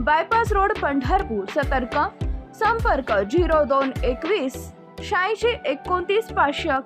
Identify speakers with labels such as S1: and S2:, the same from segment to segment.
S1: Bypass road Pandharpur सतर्क संपर्क zero दोन एकवीस शहाऐंशी एकोणतीस पाचशे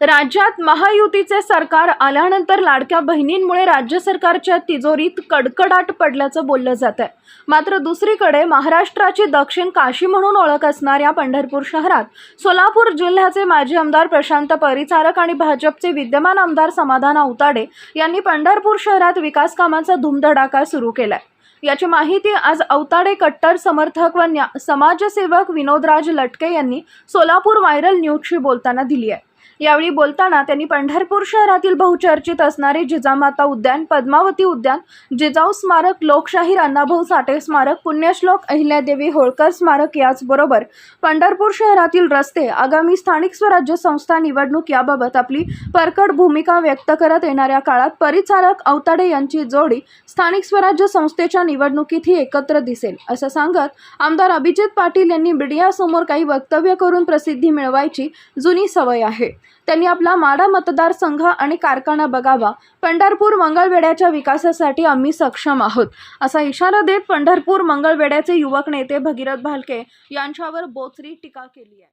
S1: राज्यात महायुतीचे सरकार आल्यानंतर लाडक्या बहिणींमुळे राज्य सरकारच्या तिजोरीत कडकडाट पडल्याचं बोललं जात आहे मात्र दुसरीकडे महाराष्ट्राची दक्षिण काशी म्हणून ओळख असणाऱ्या पंढरपूर शहरात सोलापूर जिल्ह्याचे माजी आमदार प्रशांत परिचारक आणि भाजपचे विद्यमान आमदार समाधान औताडे यांनी पंढरपूर शहरात विकास कामांचा धुमधडाका सुरू केलाय याची माहिती आज अवताडे कट्टर समर्थक व न्या समाजसेवक विनोदराज लटके यांनी सोलापूर व्हायरल न्यूजशी बोलताना दिली आहे. यावेळी बोलताना त्यांनी पंढरपूर शहरातील बहुचर्चित असणारे जिजामाता उद्यान पद्मावती उद्यान जिजाऊ स्मारक लोकशाहीर अण्णाभाऊ साठे स्मारक पुण्यश्लोक अहिल्यादेवी होळकर स्मारक याचबरोबर पंढरपूर शहरातील रस्ते आगामी स्थानिक स्वराज्य संस्था निवडणूक याबाबत आपली परकड भूमिका व्यक्त करत येणाऱ्या काळात परिचालक अवताडे यांची जोडी स्थानिक स्वराज्य संस्थेच्या निवडणुकीतही एकत्र दिसेल असं सांगत आमदार अभिजित पाटील यांनी मीडियासमोर काही वक्तव्य करून प्रसिद्धी मिळवायची जुनी सवय आहे. त्यांनी आपला माडा मतदारसंघ आणि कारखाना बघावा. पंढरपूर मंगळवेड्याच्या विकासासाठी आम्ही सक्षम आहोत. असा इशारा देत पंढरपूर मंगळवेड्याचे युवक नेते भगीरथ भालके यांच्यावर बोचरी टीका केली आहे.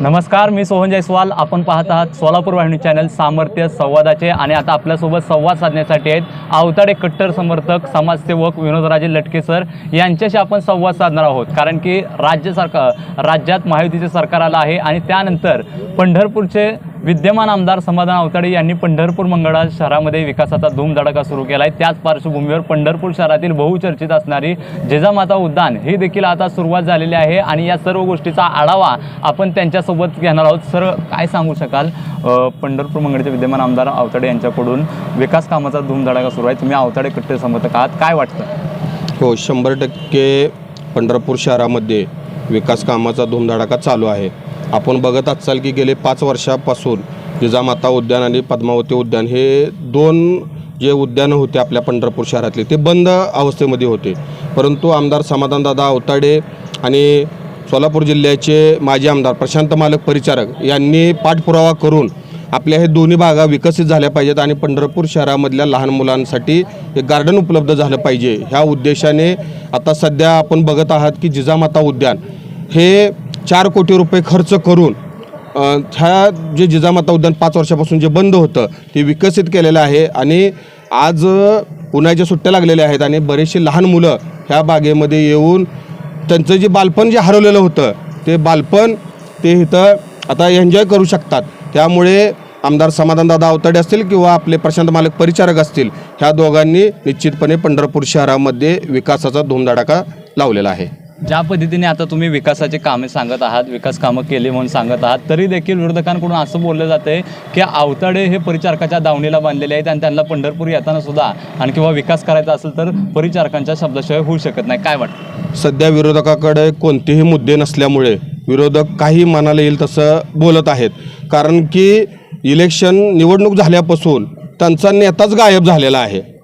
S2: नमस्कार मी सोहन जयस्वाल. आपण पाहत आहात सोलापूर वाहिनी चॅनल सामर्थ्य संवादाचे आणि आता आपल्यासोबत संवाद साधण्यासाठी आहेत आवताडे कट्टर समर्थक समाजसेवक विनोदराजे लटके सर. यांच्याशी आपण संवाद साधणार आहोत. कारण की राज्य सरकार राज्यात महायुतीचे सरकार आलं आहे आणि त्यानंतर पंढरपूरचे विद्यमान आमदार समाधान आवताडे यांनी पंढरपूर मंगळा शहरामध्ये विकासाचा धूमधडाका सुरू केला आहे त्याच पार्श्वभूमीवर पंढरपूर शहरातील बहुचर्चित असणारी जिजामाता उद्यान ही देखील आता सुरुवात झालेली आहे आणि या सर्व गोष्टीचा आढावा आपण त्यांच्यासोबत घेणार आहोत. सर काय सांगू शकाल? पंढरपूर मंगळचे विद्यमान आमदार आवताडे यांच्याकडून विकास कामाचा धूमधडाका सुरू आहे. तुम्ही आवताडे कट्टे समर्थक आहात. काय वाटतं?
S3: हो शंभर टक्के पंढरपूर शहरामध्ये विकास कामाचा धुमधडाका चालू आहे. आपण बघत असाल की गेले पाच वर्षापासून जिजामाता उद्यान आणि पद्मावती उद्यान हे दोन जे उद्यानं होते आपल्या पंढरपूर शहरातले ते बंद अवस्थेमध्ये होते. परंतु आमदार समाधानदादा अवताडे आणि सोलापूर जिल्ह्याचे माजी आमदार प्रशांत मालक परिचारक यांनी पाठपुरावा करून आपल्या हे दोन्ही भागा विकसित झाल्या पाहिजेत आणि पंढरपूर शहरामधल्या लहान मुलांसाठी एक गार्डन उपलब्ध झालं पाहिजे. ह्या उद्देशाने आता सध्या आपण बघत आहात की जिजामाता उद्यान हे चार कोटी रुपये खर्च करून ह्या जे जिजामाता उद्यान पाच वर्षापासून जे बंद होतं ते विकसित केलेलं आहे. आणि आज उन्हाळ्याच्या सुट्ट्या लागलेल्या आहेत आणि बरेचसे लहान मुलं ह्या बागेमध्ये येऊन त्यांचं जे बालपण जे हरवलेलं होतं ते बालपण ते इथं आता एन्जॉय करू शकतात. त्यामुळे आमदार समाधानदादा अवतडे असतील किंवा आपले प्रशांत मालक परिचारक असतील ह्या दोघांनी निश्चितपणे पंढरपूर शहरामध्ये विकासाचा धुमधडाका लावलेला आहे.
S2: ज्या पद्धतीने आता तुम्ही विकासाचे कामे सांगत आहात विकास कामं केली म्हणून सांगत आहात तरी देखील विरोधकांकडून असं बोललं जातं आहे की आवताडे हे परिचारकाच्या दावणीला बांधलेले आहेत आणि त्यांना पंढरपूर येताना सुद्धा आणि किंवा विकास करायचा असेल तर परिचारकांच्या शब्दाशिवाय होऊ शकत नाही. काय वाटतं?
S3: सध्या विरोधकाकडे कोणतेही मुद्दे नसल्यामुळे विरोधक काही मनाला येईल तसं बोलत आहेत. कारण की इलेक्शन निवडणूक झाल्यापासून त्यांचा नेताच गायब झालेला आहे.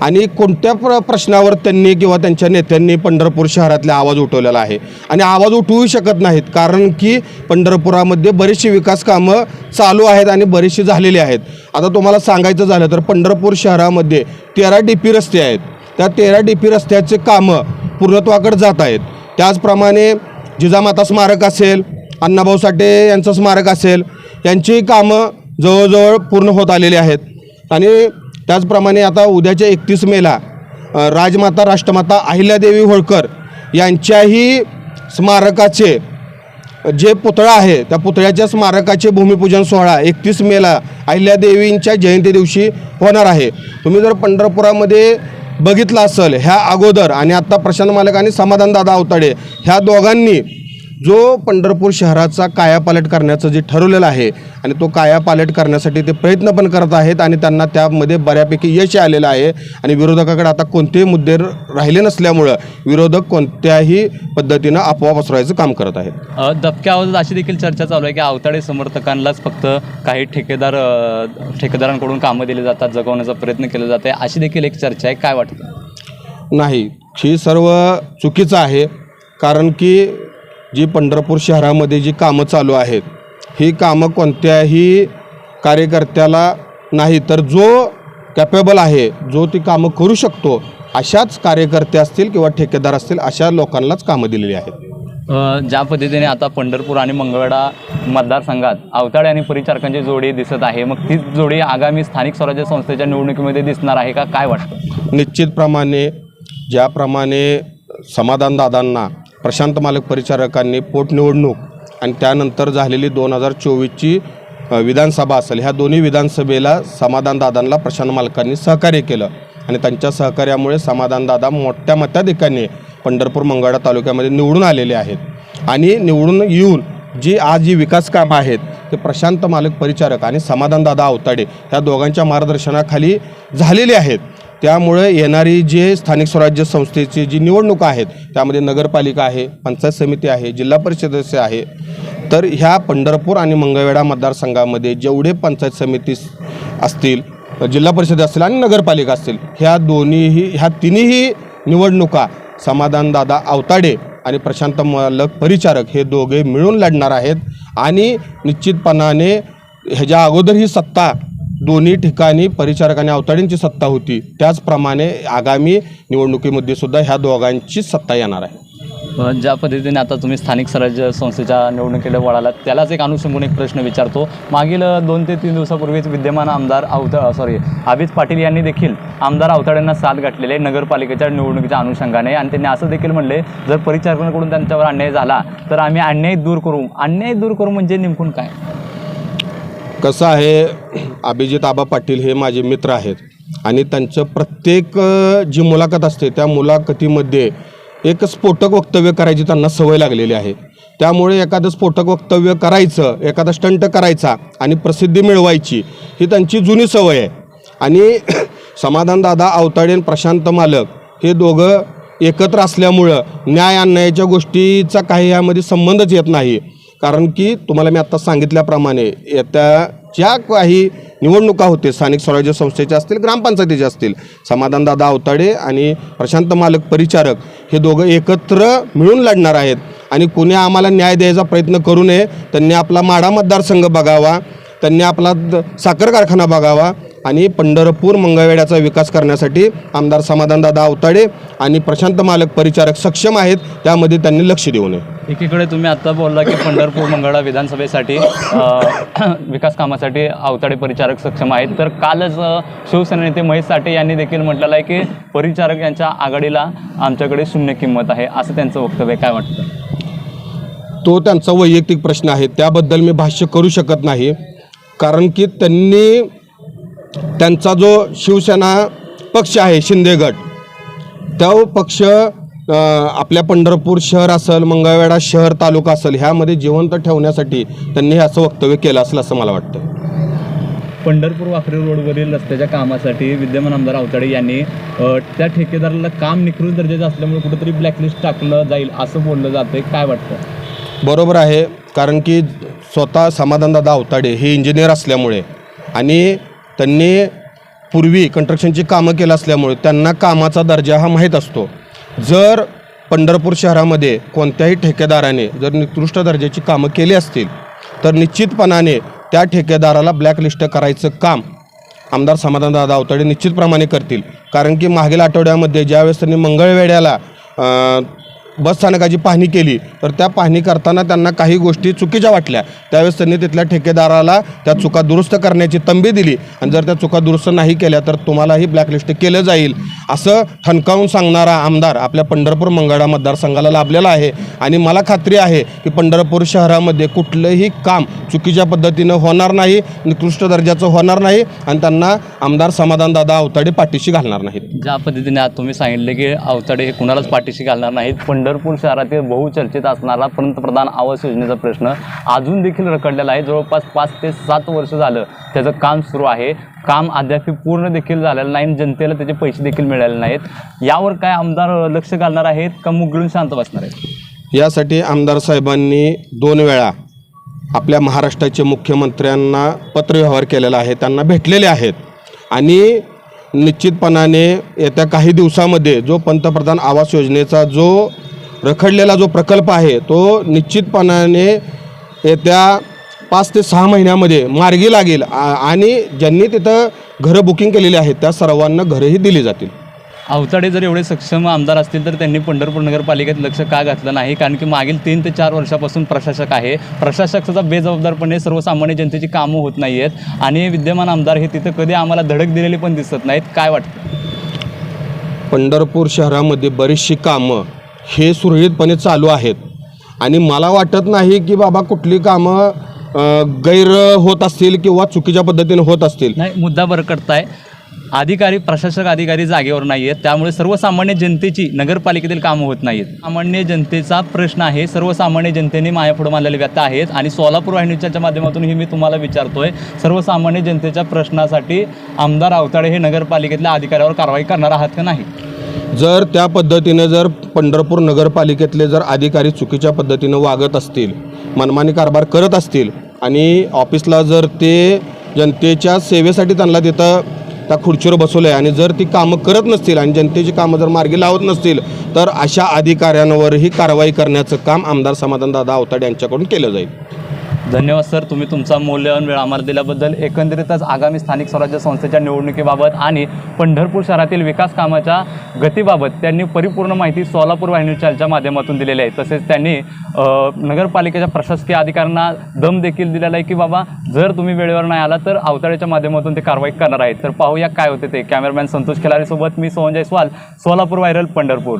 S3: आणि कोणत्या प्र प्रश्नावर त्यांनी किंवा त्यांच्या नेत्यांनी पंढरपूर शहरातला आवाज उठवलेला आहे? आणि आवाज उठवू शकत नाहीत कारण की पंढरपुरामध्ये बरीचशी विकास कामं चालू आहेत आणि बरीचशी झालेली आहेत. आता तुम्हाला सांगायचं झालं तर पंढरपूर शहरामध्ये तेरा डी पी रस्ते आहेत. त्या तेरा डी पी रस्त्याचे कामं पूर्णत्वाकडे जात आहेत. त्याचप्रमाणे जिजामाता स्मारक असेल अण्णाभाऊ साठे यांचं स्मारक असेल यांची कामं जवळजवळ पूर्ण होत आलेली आहेत. आणि त्याचप्रमाणे आता उद्याच्या एकतीस मेला राजमाता राष्ट्रमाता अहिल्यादेवी होळकर यांच्याही स्मारकाचे जे पुतळा आहे त्या पुतळ्याच्या स्मारकाचे भूमिपूजन सोहळा एकतीस मेला अहिल्यादेवींच्या जयंती दिवशी होणार आहे. तुम्ही जर पंढरपुरामध्ये बघितलं असेल ह्या अगोदर आणि आत्ता प्रशांत मालक आणि समाधानदादा अवताडे ह्या दोघांनी जो पंढरपूर शहराचा कायापालट करण्याचं जे ठरवलेलं आहे आणि तो कायापालट करण्यासाठी ते प्रयत्न पण करत आहेत आणि त्यांना त्यामध्ये बऱ्यापैकी यश आलेलं आहे आणि विरोधकाकडे आता कोणतेही मुद्दे राहिले नसल्यामुळं विरोधक कोणत्याही पद्धतीनं अफवा पसरवायचं काम करत आहेत.
S2: दबक्या आवाजात अशी देखील चर्चा चालू आहे की अवताडे समर्थकांनाच फक्त काही ठेकेदार ठेकेदारांकडून कामं दिली जातात जगवण्याचा प्रयत्न केला जात आहे अशी देखील एक चर्चा आहे. काय वाटतं?
S3: नाही ही सर्व चुकीचं आहे. कारण की जी पंढरपूर शहरामध्ये जी कामं चालू आहेत ही कामं कोणत्याही कार्यकर्त्याला नाही. तर जो कॅपेबल आहे जो ती कामं करू शकतो अशाच कार्यकर्ते असतील किंवा ठेकेदार असतील अशा लोकांनाच कामं दिलेली आहेत.
S2: ज्या पद्धतीने आता पंढरपूर आणि मंगळवेढा मतदारसंघात अवताडे आणि परिचारकांची जोडी दिसत आहे मग तीच जोडी आगामी स्थानिक स्वराज्य संस्थेच्या निवडणुकीमध्ये दिसणार आहे का? काय वाटतं?
S3: निश्चितप्रमाणे ज्याप्रमाणे समाधानदादांना प्रशांत मालक परिचारकांनी पोटनिवडणूक आणि त्यानंतर झालेली दोन हजार चोवीसची विधानसभा असेल ह्या दोन्ही विधानसभेला समाधानदादांना प्रशांत मालकांनी सहकार्य केलं. आणि त्यांच्या सहकार्यामुळे समाधानदादा मोठ्या मताधिकांनी पंढरपूर मंगळा तालुक्यामध्ये निवडून आलेले आहेत. आणि निवडून येऊन जी आज जी विकास कामं आहेत ते प्रशांत मालक परिचारक आणि समाधानदादा अवताडे ह्या दोघांच्या मार्गदर्शनाखाली झालेले आहेत. त्यामुळे येणारी जे स्थानिक स्वराज्य संस्थेची जी निवडणुका आहेत त्यामध्ये नगरपालिका आहे पंचायत समिती आहे जिल्हा परिषद आहे तर ह्या पंढरपूर आणि मंगळवेढा मतदारसंघामध्ये जेवढे पंचायत समिती असतील जिल्हा परिषद असतील आणि नगरपालिका असतील ह्या दोन्हीही ह्या तिन्हीही निवडणुका समाधानदादा अवताडे आणि प्रशांत मालक परिचारक हे दोघे मिळून लढणार आहेत आणि निश्चितपणाने ह्याच्या अगोदर ही सत्ता दोन्ही ठिकाणी परिचारक आणि अवताडींची सत्ता होती. त्याचप्रमाणे आगामी निवडणुकीमध्ये सुद्धा ह्या दोघांची सत्ता येणार आहे.
S2: ज्या पद्धतीने आता तुम्ही स्थानिक स्वराज्य संस्थेच्या निवडणुकीला वळालात त्यालाच एक अनुषंगून एक प्रश्न विचारतो. मागील दोन ते तीन दिवसापूर्वीच विद्यमान आमदार अवता सॉरी अभिज पाटील यांनी देखील आमदार अवताड्यांना साथ गाठलेले नगरपालिकेच्या निवडणुकीच्या अनुषंगाने आणि त्यांनी असं देखील म्हणले जर परिचारकांकडून त्यांच्यावर अन्याय झाला तर आम्ही अन्याय दूर करू. अन्याय दूर करू म्हणजे नेमकून काय?
S3: कसं आहे अभिजित आबा पाटील हे माझे मित्र आहेत. आणि त्यांचं प्रत्येक जी मुलाखत असते त्या मुलाखतीमध्ये एक स्फोटक वक्तव्य करायची त्यांना सवय लागलेली आहे. त्यामुळे एखादं स्फोटक वक्तव्य करायचं एखादा स्टंट करायचा आणि प्रसिद्धी मिळवायची ही त्यांची जुनी सवय आहे. आणि समाधानदादा अवताडे आणि प्रशांत मालक हे दोघं एकत्र असल्यामुळं न्याय अन्यायाच्या गोष्टीचा काही यामध्ये संबंधच येत नाही. कारण की तुम्हाला मी आत्ता सांगितल्याप्रमाणे येत्या ज्या काही निवडणुका होते स्थानिक स्वराज्य संस्थेच्या असतील ग्रामपंचायतीच्या असतील समाधानदादा अवताडे आणि प्रशांत मालक परिचारक हे दोघं एकत्र मिळून लढणार आहेत. आणि कुणी आम्हाला न्याय द्यायचा प्रयत्न करू नये त्यांनी आपला माडा मतदारसंघ बघावा त्यांनी आपला द- साखर कारखाना बघावा आणि पंढरपूर मंगळवेड्याचा विकास करण्यासाठी आमदार समाधानदादा अवताडे आणि प्रशांत मालक परिचारक सक्षम आहेत त्यामध्ये त्यांनी लक्ष देऊ नये
S2: एकीकडे तुम्ही आत्ता बोलला की पंढरपूर मंगळा विधानसभेसाठी विकास कामासाठी अवताडे परिचारक सक्षम आहेत. तर कालच शिवसेना नेते महेश साठे यांनी देखील म्हटलेलं आहे की परिचारक यांच्या आघाडीला आमच्याकडे शून्य किंमत आहे असं त्यांचं वक्तव्य. काय वाटतं?
S3: तो त्यांचा वैयक्तिक प्रश्न आहे त्याबद्दल मी भाष्य करू शकत नाही. कारण की त्यांनी त्यांचा जो शिवसेना पक्ष आहे शिंदे गट तो पक्ष आपल्या पंढरपूर शहर असेल मंगळवेढा शहर तालुका असेल ह्यामध्ये जिवंत ठेवण्यासाठी त्यांनी हे असं वक्तव्य केलं असेल असं मला वाटतं
S2: पंढरपूर वाखरे रोडवरील रस्त्याच्या कामासाठी विद्यमान आमदार अवताडे यांनी त्या ठेकेदाराला काम निकृष्ट दर्जाचं असल्यामुळे कुठेतरी ब्लॅकलिस्ट टाकलं जाईल असं बोललं जातं काय वाटतं?
S3: बरोबर आहे कारण की स्वतः समाधानदादा अवताडे हे इंजिनियर असल्यामुळे आणि त्यांनी पूर्वी कंस्ट्रक्शनची कामं केलं असल्यामुळे त्यांना कामाचा दर्जा हा माहीत असतो. जर पंढरपूर शहरामध्ये कोणत्याही ठेकेदाराने जर निकृष्ट दर्जाची कामं केली असतील तर निश्चितपणाने त्या ठेकेदाराला ब्लॅकलिस्ट करायचं काम आमदार समाधानदादा अवताडे निश्चितप्रमाणे करतील. कारण की मागील आठवड्यामध्ये ज्यावेळेस त्यांनी मंगळवेड्याला बसस्थानकाची बस स्थानकाची पाहणी केली तर त्या पाहणी करताना त्यांना काही गोष्टी चुकीच्या वाटल्या. त्यावेळेस त्यांनी तिथल्या ठेकेदाराला त्या चुका दुरुस्त करण्याची तंबी दिली. आणि जर त्या चुका दुरुस्त नाही केल्या तर तुम्हालाही ब्लॅकलिस्ट केलं जाईल असं ठणकावून सांगणारा आमदार आपल्या पंढरपूर मंगळा मतदारसंघाला लाभलेला आहे. आणि मला खात्री आहे की पंढरपूर शहरामध्ये कुठलंही काम चुकीच्या पद्धतीनं होणार नाही निकृष्ट दर्जाचं होणार नाही आणि त्यांना आमदार समाधानदादा अवताडे पाठीशी घालणार नाहीत.
S2: ज्या पद्धतीने आज तुम्ही सांगितले की अवताडे हे कुणालाच पाठीशी घालणार नाहीत पंढर पंढरपूर शहरातील बहुचर्चित असणारा पंतप्रधान आवास योजनेचा प्रश्न अजून देखील रखडलेला आहे. जवळपास पाच ते सात वर्ष झालं त्याचं काम सुरू आहे. काम अद्याप पूर्ण देखील झालेलं नाही जनतेला त्याचे पैसे देखील मिळाले नाहीत. यावर काय आमदार लक्ष घालणार आहेत का मुगळून शांत बसणार आहेत?
S3: यासाठी आमदार साहेबांनी दोन वेळा आपल्या महाराष्ट्राचे मुख्यमंत्र्यांना पत्रव्यवहार केलेला आहे. त्यांना भेटलेले आहेत. आणि निश्चितपणाने येत्या काही दिवसामध्ये जो पंतप्रधान आवास योजनेचा जो रखडलेला जो प्रकल्प आहे तो निश्चितपणाने येत्या पाच ते सहा महिन्यामध्ये मार्गी लागेल. आणि ज्यांनी तिथं घरं बुकिंग केलेली आहेत त्या सर्वांना घरंही दिली जातील.
S2: अवताडे जर एवढे सक्षम आमदार असतील तर त्यांनी पंढरपूर नगरपालिकेत लक्ष का घातलं नाही? कारण की मागील तीन ते चार वर्षापासून प्रशासक आहे. प्रशासकाचा बेजबाबदारपणे सर्वसामान्य जनतेची कामं होत नाही आहेत आणि विद्यमान आमदार हे तिथं कधी आम्हाला धडक दिलेली पण दिसत नाहीत. काय वाटतं?
S3: पंढरपूर शहरामध्ये बरीचशी कामं हे सुरळीतपणे चालू आहेत. आणि मला वाटत नाही की बाबा कुठली कामं गैर होत असतील किंवा चुकीच्या पद्धतीने होत असतील.
S2: नाही मुद्दा बरं करताय अधिकारी प्रशासक अधिकारी जागेवर नाही आहेत त्यामुळे सर्वसामान्य जनतेची नगरपालिकेतील कामं होत नाहीत सामान्य जनतेचा प्रश्न आहे. सर्वसामान्य जनतेने मायापुढं मानलेले व्यक्त आहेत. आणि सोलापूर वाहिनीच्या माध्यमातूनही मी तुम्हाला विचारतोय. सर्वसामान्य जनतेच्या प्रश्नासाठी आमदार अवताडे हे नगरपालिकेतल्या अधिकाऱ्यावर कारवाई करणार आहात का नाही?
S3: जर त्या पद्धतीनं जर पंढरपूर नगरपालिकेतले जर अधिकारी चुकीच्या पद्धतीनं वागत असतील मनमानी कारभार करत असतील आणि ऑफिसला जर ते जनतेच्या सेवेसाठी त्यांना तिथं त्या खुर्चीवर बसवलं आहे आणि जर ती कामं करत नसतील आणि जनतेची कामं जर मार्गी लावत नसतील तर अशा अधिकाऱ्यांवरही कारवाई करण्याचं काम आमदार समाधानदादा अवताड यांच्याकडून केलं जाईल.
S2: धन्यवाद सर. तुम्ही तुमचा मौल्यवान वेळ आम्हाला दिल्याबद्दल. एकंदरीतच आगामी स्थानिक स्वराज्य संस्थेच्या निवडणुकीबाबत आणि पंढरपूर शहरातील विकास कामाच्या गतीबाबत त्यांनी परिपूर्ण माहिती सोलापूर वाहिनी चॅनलच्या माध्यमातून दिलेली आहे. तसेच त्यांनी नगरपालिकेच्या प्रशासकीय अधिकाऱ्यांना दम देखील दिलेला आहे की बाबा जर तुम्ही वेळेवर नाही आला तर अवताळ्याच्या माध्यमातून ते कारवाई करणार आहेत. तर पाहूया काय होते ते. कॅमेरामॅन संतोष खिलारीसोबत मी सोहन जयस्वाल सोलापूर व्हायरल पंढरपूर.